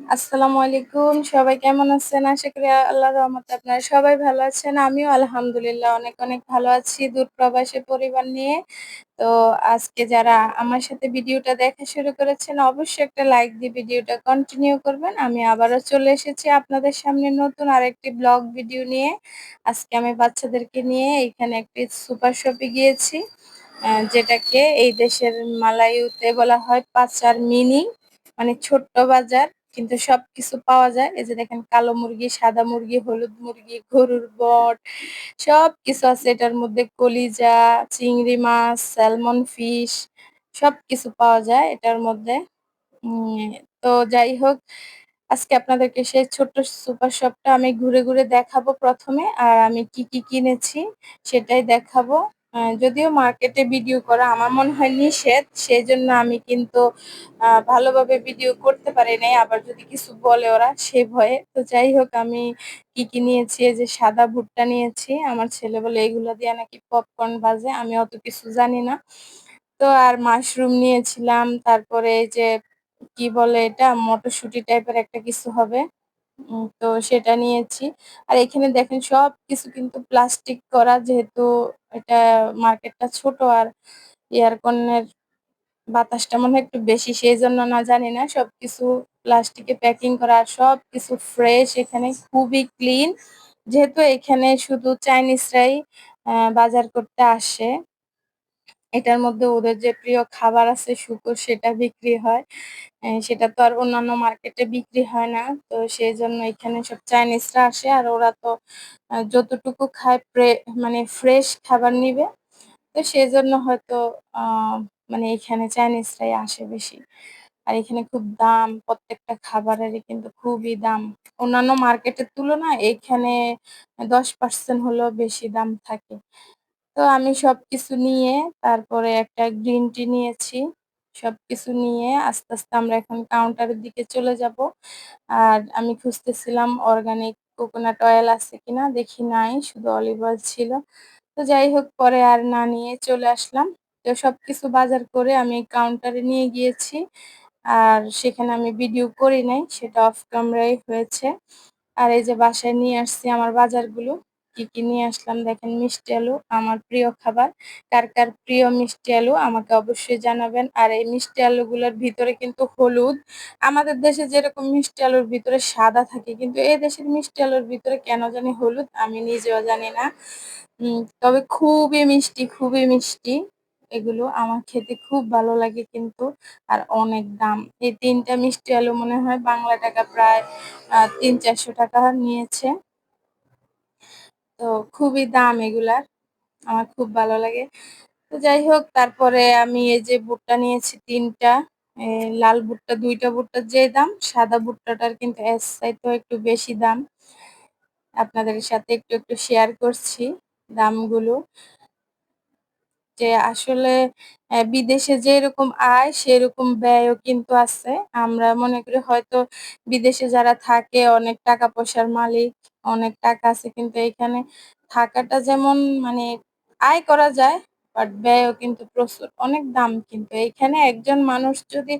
আসসালামু আলাইকুম। সবাই কেমন আছেন? আশা করি আল্লাহর রহমতে আপনারা সবাই ভালো আছেন। আমিও আলহামদুলিল্লাহ অনেক, অনেক ভালো আছি দূর প্রবাসী পরিবার নিয়ে। তো আজকে যারা আমার সাথে ভিডিওটা দেখা শুরু করেছেন অবশ্যই একটা লাইক দিয়ে ভিডিওটা কন্টিনিউ করবেন। আমি আবারও চলে এসেছি আপনাদের সামনে নতুন আরেকটি ব্লগ ভিডিও নিয়ে। আজকে আমি বাচ্চাদেরকে নিয়ে এখানে একটি সুপার শপে গিয়েছি। যেটাকে এই দেশের মালায়ুতে বলা হয় পাচার মিনি। মানে ছোট্ট বাজার কিন্তু সবকিছু পাওয়া যায়। এই যে দেখেন কালো মুরগি, সাদা মুরগি, হলুদ মুরগি, গরুর বট সবকিছু আছে এটার মধ্যে কলিজা, চিংড়ি মাছ, স্যালমন ফিশ সবকিছু পাওয়া যায় এটার মধ্যে। তো যাই হোক আজকে আপনাদেরকে সেই ছোট্ট সুপার শপটা আমি ঘুরে, ঘুরে দেখাবো প্রথমে আর আমি কি, কি কিনেছি সেটাই দেখাবো। যদিও মার্কেটে ভিডিও করা আমার মনে হয় নিষেধ। সেই জন্য আমি কিন্তু ভালোভাবে ভিডিও করতে পারি নাই। আবার যদি কিছু বলে ওরা সে ভয়ে। তো যাই হোক আমি কি, কি নিয়েছি যে সাদা ভুট্টা নিয়েছি। আমার ছেলে বলে এগুলো দিয়ে নাকি পপকর্ন বাজে। আমি অত কিছু জানি না। তো আর মাশরুম নিয়েছিলাম। তারপরে এই যে কি বলে এটা মটরশুঁটি টাইপের একটা কিছু হবে। উম, তো সেটা নিয়েছি। আর এখানে দেখেন সবকিছু কিন্তু প্লাস্টিক করা, যেহেতু এটা মার্কেটটা ছোট আর এয়ারকনের বাতাসটা মনে হয় একটু বেশি সেইজন্য না জানি না। সবকিছু প্লাস্টিকে প্যাকিং করা আর সবকিছু ফ্রেশ এখানে খুবই ক্লিন। যেহেতু এখানে শুধু চাইনিজরাই আ বাজার করতে আসে। এটার মধ্যে ওদের যে প্রিয় খাবার আছে শুকর, সেটা বিক্রি হয়। সেটা তো আর অন্যান্য মার্কেটে বিক্রি হয় না। তো সেই জন্য এখানে সব চাইনিজরা আসে আর ওরা তো যতটুকু খায় মানে ফ্রেশ খাবার নিবে। তো সেই জন্য হয়তো মানে এখানে চাইনিজরাই আসে বেশি। আর এখানে খুব দাম, প্রত্যেকটা খাবারেরই কিন্তু খুবই দাম। অন্যান্য মার্কেটের তুলনায় এখানে ১০% হলেও বেশি দাম থাকে। তো আমি সবকিছু নিয়ে তারপরে একটা গ্রিন টি নিয়েছি। সবকিছু নিয়ে আস্তে, আস্তে আমরা এখন কাউন্টারের দিকে চলে যাব। আর আমি খুঁজতেছিলাম অর্গানিক কোকোনাট অয়েল আছে কিনা দেখি নাই শুধু অলিভ অয়েল ছিল। তো যাই হোক পরে আর না নিয়ে চলে আসলাম। তো সবকিছু বাজার করে আমি কাউন্টারে নিয়ে গিয়েছি। আর সেখানে আমি ভিডিও করি নাই সেটা অফ ক্যামেরাই হয়েছে। আর এই যে বাসায় নিয়ে আসছি আমার বাজারগুলো। কি, কি নিয়ে আসলাম দেখেন মিষ্টি আলু আমার প্রিয় খাবার। কার, কার প্রিয় মিষ্টি আলু আমাকে অবশ্যই জানাবেন। আর এই মিষ্টি আলুগুলোর ভিতরে কিন্তু হলুদ। আমাদের দেশে যেরকম মিষ্টি আলুর ভিতরে সাদা থাকে কিন্তু এই দেশের মিষ্টি আলুর ভিতরে কেন জানি হলুদ আমি নিজেও জানি না। তবে খুবই মিষ্টি, খুবই মিষ্টি। এগুলো আমার খেতে খুব ভালো লাগে কিন্তু। আর অনেক দাম। এই তিনটা মিষ্টি আলু মনে হয় বাংলা টাকা প্রায় তিন চারশো টাকা নিয়েছে। তো খুবই দাম এগুলার। আমার খুব ভালো লাগে। তো যাই হোক তারপরে আমি এই যে ভুট্টা নিয়েছি তিনটা লাল ভুট্টা ২ টা ভুট্টার যে দাম সাদা ভুট্টাটার কিন্তু এর চাইতেও একটু বেশি দাম। আপনাদের সাথে একটু, একটু শেয়ার করছি দামগুলো। যে আসলে বিদেশে যেরকম আয় সেরকম ব্যয়ও কিন্তু আছে। আমরা মনে করি হয়তো বিদেশে যারা থাকে অনেক টাকা পয়সার মালিক, অনেক টাকা আছে কিন্তু এখানে থাকাটা যেমন মানে আয় করা যায় বাট ব্যয়ও কিন্তু প্রচুর। অনেক দাম কিন্তু। এখানে একজন মানুষ যদি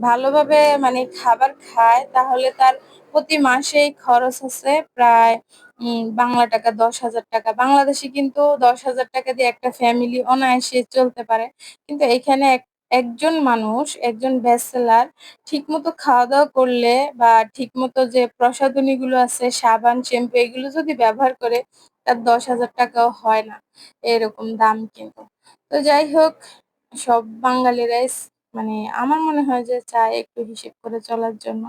ভালোভাবে মানে খাবার খায় তাহলে তার প্রতি মাসেই খরচ আছে প্রায় বাংলা টাকা ৳১০,০০০ বাংলাদেশে কিন্তু ৳১০,০০০ দিয়ে একটা ফ্যামিলি অনায়াসে চলতে পারে। কিন্তু এখানে এক একজন মানুষ, একজন ব্যাচেলর ঠিকমতো খাওয়া-দাওয়া করলে বা ঠিকমতো যে প্রসাধনীগুলো আছে সাবান, শ্যাম্পু এগুলো যদি ব্যবহার করে তার দশ হাজার টাকাও হয় না। এরকম দাম কিন্তু। তো যাই হোক সব বাঙালিরাই মানে আমার মনে হয় যে চায় একটু হিসেব করে চলার জন্য।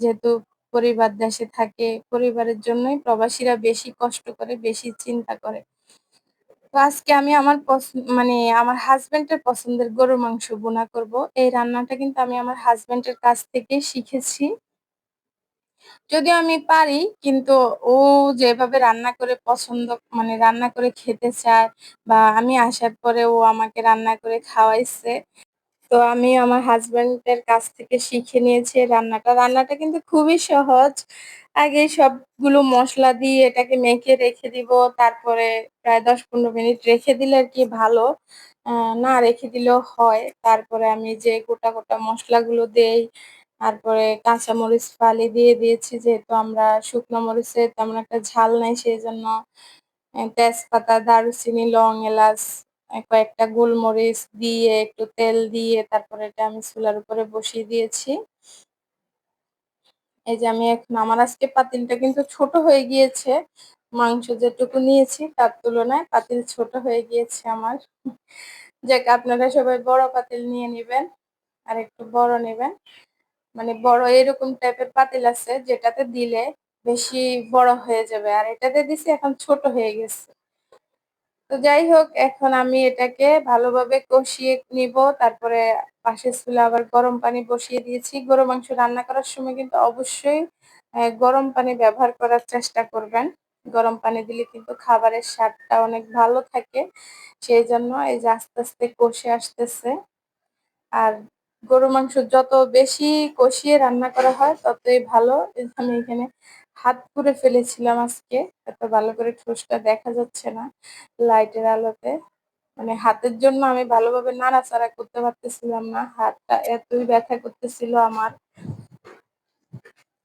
যেহেতু পরিবার দেশে থাকে, পরিবারের জন্যই প্রবাসীরা বেশি কষ্ট করে, বেশি চিন্তা করে। তো আজকে আমি আমার মানে আমার হাজবেন্ড এর পছন্দের গরুর মাংস বোনা করব। এই রান্নাটা কিন্তু আমি আমার হাজবেন্ড এর কাছ থেকে শিখেছি। যদি আমি পারি, কিন্তু ও যেভাবে রান্না করে পছন্দ মানে রান্না করে খেতে চায় বা আমি আসার পরে ও আমাকে রান্না করে খাওয়াইছে। তো আমি আমার হাসব্যান্ডের কাছ থেকে শিখে নিয়েছি রান্নাটা। রান্নাটা কিন্তু খুবই সহজ। আগে সবগুলো মশলা দিয়ে এটাকে মেখে রেখে দিব। তারপরে প্রায় দশ পনেরো মিনিট রেখে দিলে আর কি ভালো। না রেখে দিলেও হয়। তারপরে আমি যে গোটা, গোটা মসলাগুলো দেই, তারপরে কাঁচামরিচ ফালি দিয়ে দিয়েছি যেহেতু আমরা শুকনো মরিচে তেমন একটা ঝাল নাই সেই জন্য তেজপাতা দারুচিনি লং এলাচ কয়েকটা গোলমরিচ দিয়ে, একটু তেল দিয়ে, তারপরে এটা আমি চুলার উপরে বসিয়ে দিয়েছি। এই যে আমি এখন, আমার আজকে পাতিলটা কিন্তু ছোট হয়ে গিয়েছে। মাংস যেটুকু নিয়েছি তার তুলনায় পাতিল ছোট হয়ে গিয়েছে আমার। যাক, আপনারা সবাই বড় পাতিল নিয়ে নেবেন আর একটু বড় নেবেন। মানে বড় এরকম টাইপের পাতিল আছে যেটাতে দিলে বেশি বড় হয়ে যাবে। আর এটাতে দিছি এখন ছোট হয়ে গেছে। তো যাই হোক, এখন আমি এটাকে ভালোভাবে কষিয়ে নিব। তারপরে পাশে চুলে আবার গরম পানি বসিয়ে দিয়েছি। গরু মাংস রান্না করার সময় কিন্তু অবশ্যই গরম পানি ব্যবহার করার চেষ্টা করবেন। গরম পানি দিলে কিন্তু খাবারের স্বাদটা অনেক ভালো থাকে। সেই জন্য এই যে আস্তে আস্তে কষে আসতেছে। আর গরু মাংস যত বেশি কষিয়ে রান্না করা হয়, ততই ভালো। আমি এখানে হাত পুড়ে ফেলেছিলাম আজকে। এত ভালো করে ঠোসটা দেখা যাচ্ছে না লাইটের আলোতে। মানে হাতের জন্য আমি ভালোভাবে নাড়াচাড়া করতে পারতেছিলাম না। হাতটা এতই ব্যথা করতেছিল আমার।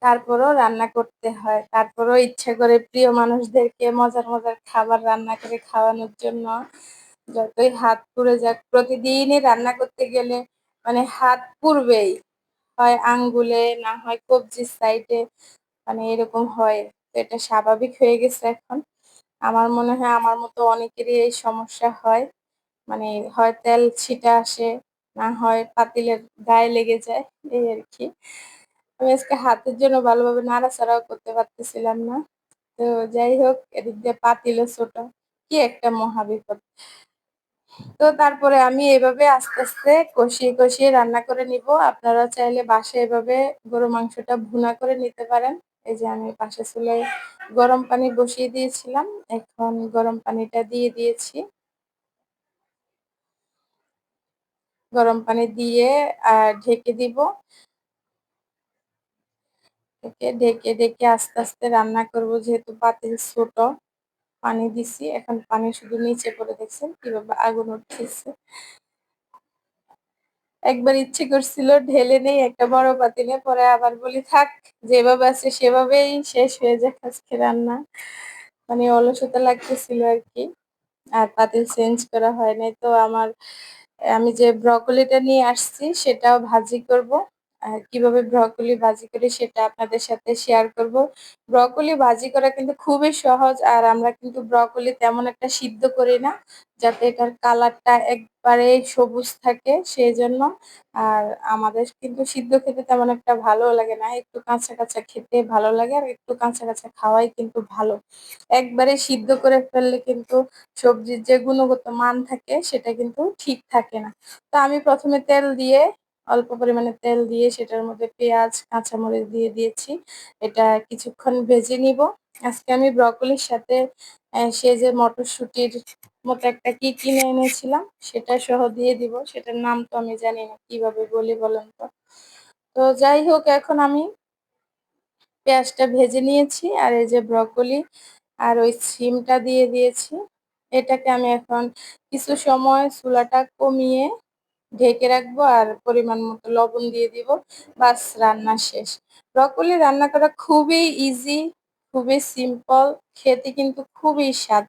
তারপরও রান্না করতে হয়। তারপরও ইচ্ছা করে প্রিয় মানুষদেরকে মজার মজার খাবার রান্না করে খাওয়ানোর জন্য যতই হাত পুড়ে যাক, প্রতিদিনই রান্না করতে গেলে মানে হাত পুড়বেই। হয় আঙ্গুলে, না হয় কবজির সাইডে মানে এরকম হয়। তো এটা স্বাভাবিক হয়ে গেছে এখন। আমার মনে হয় আমার মতো অনেকেরই এই সমস্যা হয়। মানে হয় তেল ছিটা আসে, না হয় পাতিলের গায়ে লেগে যায়, এই আর কি। আমি আজকে হাতের জন্য ভালোভাবে নাড়াচাড়াও করতে পারতেছিলাম না। তো যাই হোক, এদিক দিয়ে পাতিলও ছোট। কি একটা মহাবিপদ তো তারপরে আমি এভাবে আস্তে আস্তে কষিয়ে কষিয়ে রান্না করে নিব। আপনারা চাইলে বাসায় এভাবে গরু মাংসটা ভুনা করে নিতে পারেন। এই যে আমি পাশে চুলায় গরম পানি বসিয়ে দিয়েছিলাম, এখন গরম পানিটা দিয়ে দিয়েছি। গরম পানি দিয়ে আর ঢেকে দিব। ঢেকে ঢেকে ঢেকে আস্তে আস্তে রান্না করব, যেহেতু পাতিল ছোট, পানি দিছি। এখন পানি শুধু নিচে পড়ে, দেখছেন কীভাবে আগুন উঠতেছে একবার ইচ্ছে করছিল ঢেলে নেই, একটা বড় পাতিলে পরে আবার বলি, থাক, যেভাবে আছে সেভাবেই শেষ হয়ে যাক আজকে রান্না। মানে অলসতা লাগতেছিল আর কি। আর পাতিল চেঞ্জ করা হয় নাই, তো আমার, আমি যে ব্রকলিটা নিয়ে আসছি, সেটাও ভাজি করব। কীভাবে ব্রকলি ভাজি করি সেটা আপনাদের সাথে শেয়ার করব। ব্রকলি ভাজি করা কিন্তু খুবই সহজ আর আমরা কিন্তু ব্রকলি তেমন একটা সিদ্ধ করি না, যাতে এটার কালারটা একবারে সবুজ থাকে সেই জন্য আর আমাদের কিন্তু সিদ্ধ খেতে তেমন একটা ভালো লাগে না, একটু কাঁচা কাঁচা খেতে ভালো লাগে আর একটু কাঁচা কাঁচা খাওয়াই কিন্তু ভালো। একবারে সিদ্ধ করে ফেললে কিন্তু সবজির যে গুণগত মান থাকে সেটা কিন্তু ঠিক থাকে না। তো আমি প্রথমে তেল দিয়ে অল্প পরিমাণে তেল দিয়ে সেটার মধ্যে পেঁয়াজ, কাঁচামরিচ দিয়ে দিয়েছি। এটা কিছুক্ষণ ভেজে নিব। আজকে আমি ব্রকলির সাথে সে যে মটরশুঁটির মতো একটা কি কিনে এনেছিলাম, সেটা সহ দিয়ে দিব। সেটার নাম তো আমি জানি না, কীভাবে বলি বলেন তো? তো যাই হোক, এখন আমি পেঁয়াজটা ভেজে নিয়েছি আর এই যে ব্রকলি আর ওই সিমটা দিয়ে দিয়েছি। এটাকে আমি এখন কিছু সময় চুলাটা কমিয়ে ঢেকে রাখব আর পরিমাণ মতো লবণ দিয়ে দিব। বাস, রান্না শেষ। ব্রকলি রান্না করা খুবই ইজি খুবই সিম্পল খেতে কিন্তু খুবই স্বাদ।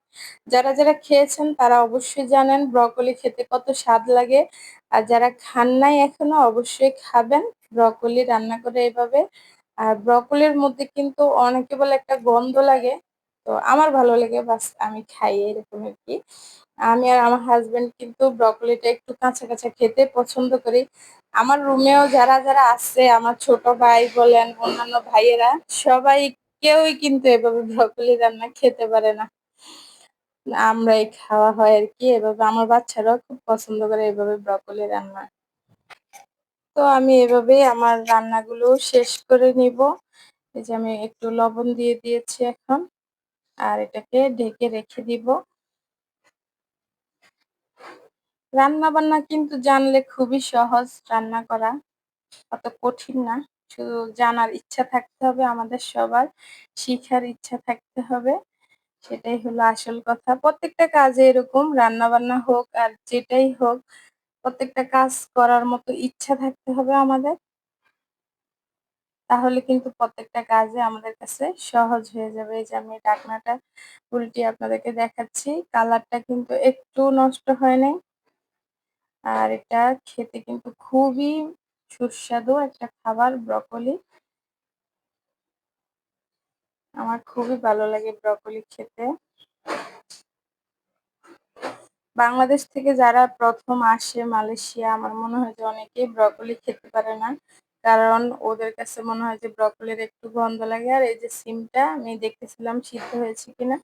যারা যারা খেয়েছেন তারা অবশ্যই জানেন ব্রকলি খেতে কত স্বাদ লাগে। আর যারা খান নাই এখনও অবশ্যই খাবেন। ব্রকলি রান্না করে এভাবে। আর ব্রকলির মধ্যে কিন্তু অনেকে বলে একটা গন্ধ লাগে। তো আমার ভালো লাগে বাস আমি খাই এরকম আর কি। আমি আর আমার হাজবেন্ড কিন্তু ব্রকলিটা একটু কাঁচা কাঁচা খেতে পছন্দ করি। আমার রুমেও যারা যারা আছে, আমার ছোট ভাই বলেন, অন্যান্য ভাইয়েরা, সবাই কেউই কিন্তু এভাবে ব্রকলি রান্না খেতে পারে না। আমরাই খাওয়া হয় আর কি, এভাবে আমার বাচ্চারাও খুব পছন্দ করে এভাবে ব্রকলি রান্না। তো আমি এভাবেই আমার রান্নাগুলো শেষ করে নিব। এই যে আমি একটু লবণ দিয়ে দিয়েছি এখন। আর এটাকে ঢেকে রেখে দিব। রান্না বান্না কিন্তু জানলে খুবই সহজ রান্না করা, অত কঠিন না। শুধু জানার ইচ্ছা থাকতে হবে আমাদের সবার, শিখার ইচ্ছা থাকতে হবে। সেটাই হলো আসল কথা। প্রত্যেকটা কাজে এরকম রান্না বান্না হোক আর যেটাই হোক, প্রত্যেকটা কাজ করার মতো ইচ্ছা থাকতে হবে আমাদের। তাহলে কিন্তু প্রত্যেকটা কাজে আমাদের কাছে সহজ হয়ে যাবে। এই যে আমি ঢাকনাটা উল্টিয়ে আপনাদেরকে দেখাচ্ছি, কালারটা কিন্তু একটু নষ্ট হয় নাই। আর এটা খেতে কিন্তু খুবই সুস্বাদু একটা খাবার, ব্রকলি। আমার খুবই ভালো লাগে ব্রকলি খেতে। বাংলাদেশ থেকে যারা প্রথম আসে মালয়েশিয়া, আমার মনে হয় যে অনেকেই ব্রকলি খেতে পারে না। কারণ ওদের কাছে মনে হয় যে ব্রকলির একটু গন্ধ লাগে। আর এই যে সিমটা আমি দেখতেছিলাম সিদ্ধ হয়েছে কিনা,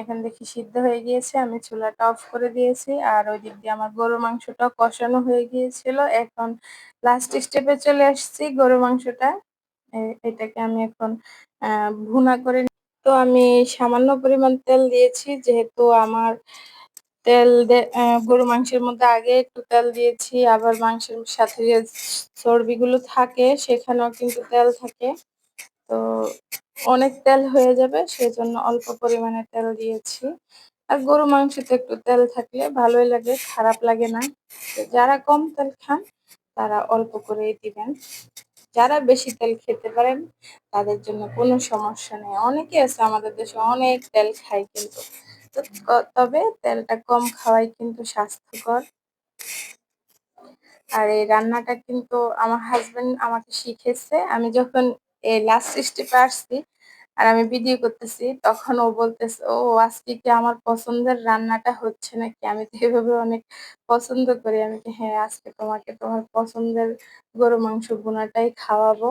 এখন দেখি সিদ্ধ হয়ে গিয়েছে। আমি চুলাটা অফ করে দিয়েছি আর ওই দিক দিয়ে আমার গরু মাংসটা কষানো হয়ে গিয়েছিল। এখন লাস্ট স্টেপে চলে আসছি গরু মাংসটা। এটাকে আমি এখন ভুনা করে তো আমি সামান্য পরিমাণ তেল দিয়েছি যেহেতু আমার তেল দে গরু মাংসের মধ্যে আগে একটু তেল দিয়েছি, আবার মাংসের সাথে যে চর্বিগুলো থাকে সেখানেও কিন্তু তেল থাকে। তো অনেক তেল হয়ে যাবে, সেজন্য অল্প পরিমাণে তেল দিয়েছি। আর গরু মাংসতে একটু তেল থাকলে ভালোই লাগে, খারাপ লাগে না। যারা কম তেল খান, তারা অল্প করেই দিবেন। যারা বেশি তেল খেতে পারেন, তাদের জন্য কোনো সমস্যা নেই। অনেকে আছে আমাদের দেশে অনেক তেল খায় কিন্তু তবে তেলটা কম খাওয়াই কিন্তু স্বাস্থ্যকর। আর এই রান্নাটা কিন্তু আমার হাজবেন্ড আমাকে শিখেছে। আমি যখন এই লাস্ট স্টেপে আসছি আর আমি ভিডিও করতেছি, তখন ও বলতেছে, ও, আজকে কি আমার পছন্দের রান্নাটা হচ্ছে নাকি? আমি তো এভাবে অনেক পছন্দ করি। আমি কি হ্যাঁ আজকে তোমাকে তোমার পছন্দের গরু মাংস বোনাটাই খাওয়াবো।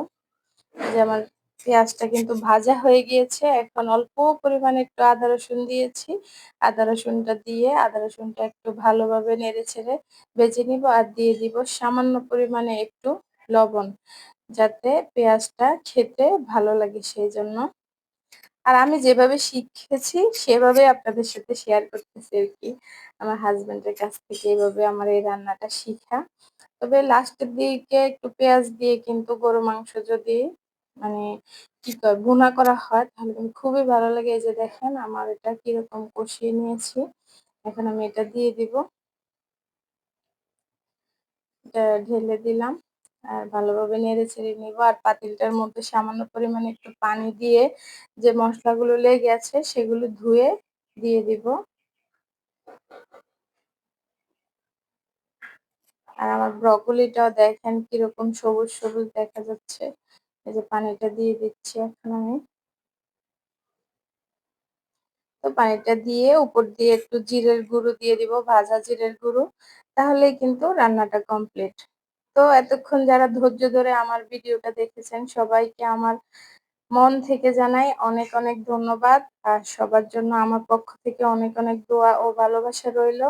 যে আমার পেঁয়াজটা কিন্তু ভাজা হয়ে গিয়েছে। এখন অল্প পরিমাণে একটু আদা রসুন দিয়েছি। আদা রসুনটা দিয়ে আদা রসুনটা একটু ভালোভাবে নেড়ে ছেড়ে বেজে নিব আর দিয়ে দিব সামান্য পরিমাণে একটু লবণ যাতে পেঁয়াজটা খেতে ভালো লাগে সেই জন্য আর আমি যেভাবে শিখেছি সেভাবে আপনাদের সাথে শেয়ার করতেছি আর কি। আমার হাজবেন্ডের কাছ থেকে এইভাবে আমার এই রান্নাটা শিখা। তবে লাস্টের দিকে একটু পেঁয়াজ দিয়ে কিন্তু গরু মাংস যদি মানে কি কয় ভুনা করা হয়, তাহলে খুবই ভালো লাগে। এই যে দেখেন আমার এটা কীরকম কষিয়ে নিয়েছি। এখন আমি এটা দিয়ে দিব। এটা ঢেলে দিলাম আর ভালোভাবে নেড়ে ছেড়ে নিব। আর পাতিলটার মধ্যে সামান্য পরিমাণে একটু পানি দিয়ে যে মশলাগুলো লেগে আছে সেগুলো ধুয়ে দিয়ে দিব। আর আমার ব্রকলিটাও দেখেন কীরকম সবুজ সবুজ দেখা যাচ্ছে। এই যে পানিটা দিয়ে দিচ্ছি এখন আমি। তো পানিটা দিয়ে উপর দিয়ে একটু জিরের গুঁড়ো দিয়ে দিব, ভাজা জিরের গুঁড়ো, তাহলেই কিন্তু রান্নাটা কমপ্লিট তো এতক্ষণ যারা ধৈর্য ধরে আমার ভিডিওটা দেখেছেন, সবাইকে আমার মন থেকে জানাই অনেক অনেক ধন্যবাদ। আর সবার জন্য আমার পক্ষ থেকে অনেক অনেক দোয়া ও ভালোবাসা রইল।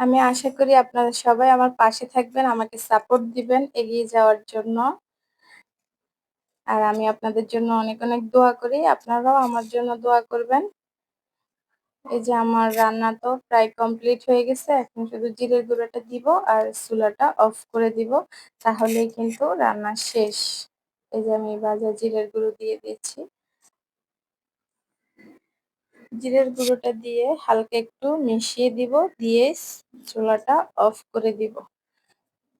আমি আশা করি আপনারা সবাই আমার পাশে থাকবেন, আমাকে সাপোর্ট দিবেন এগিয়ে যাওয়ার জন্য। আর আমি আপনাদের জন্য অনেক অনেক দোয়া করি। আপনারাও আমার জন্য দোয়া করবেন। এই যে আমার রান্না তো প্রায় কমপ্লিট হয়ে গেছে। এখন শুধু জিরের গুঁড়োটা দিব আর চুলাটা অফ করে দিব। তাহলেই কিন্তু রান্না শেষ। এই যে আমি বাজার জিরের গুঁড়ো দিয়ে দিচ্ছি। জিরের গুঁড়োটা দিয়ে হালকা একটু মিশিয়ে দিব, দিয়ে চুলাটা অফ করে দিব।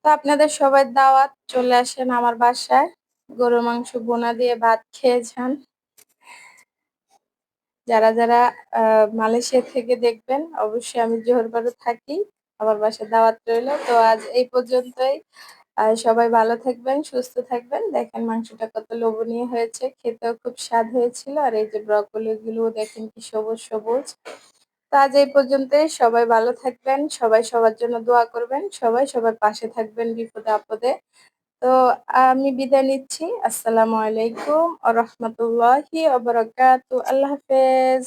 তো আপনাদের সবাই দাওয়াত চলে আসেন আমার বাসায়। গরু মাংস বোনা দিয়ে ভাত খেয়ে যান। যারা যারা মালয়েশিয়া থেকে দেখবেন, অবশ্যই আমি জোহরবারও থাকি, আমার বাসায় দাওয়াত রইল। তো আজ এই পর্যন্তই। সবাই ভালো থাকবেন, সুস্থ থাকবেন। দেখেন মাংসটা কত লোভনীয় হয়েছে, খেতেও খুব স্বাদ হয়েছিল। আর এই যে ব্রকলি গুলো দেখেন কি সবুজ সবুজ। তো আজ এই পর্যন্তই। সবাই ভালো থাকবেন, সবাই সবার জন্য দোয়া করবেন, সবাই সবার পাশে থাকবেন বিপদে আপদে। তো আমি বিদায় নিচ্ছি। আসসালামু আলাইকুম আ রহমতুল্লাহি আল্লাহ হাফেজ।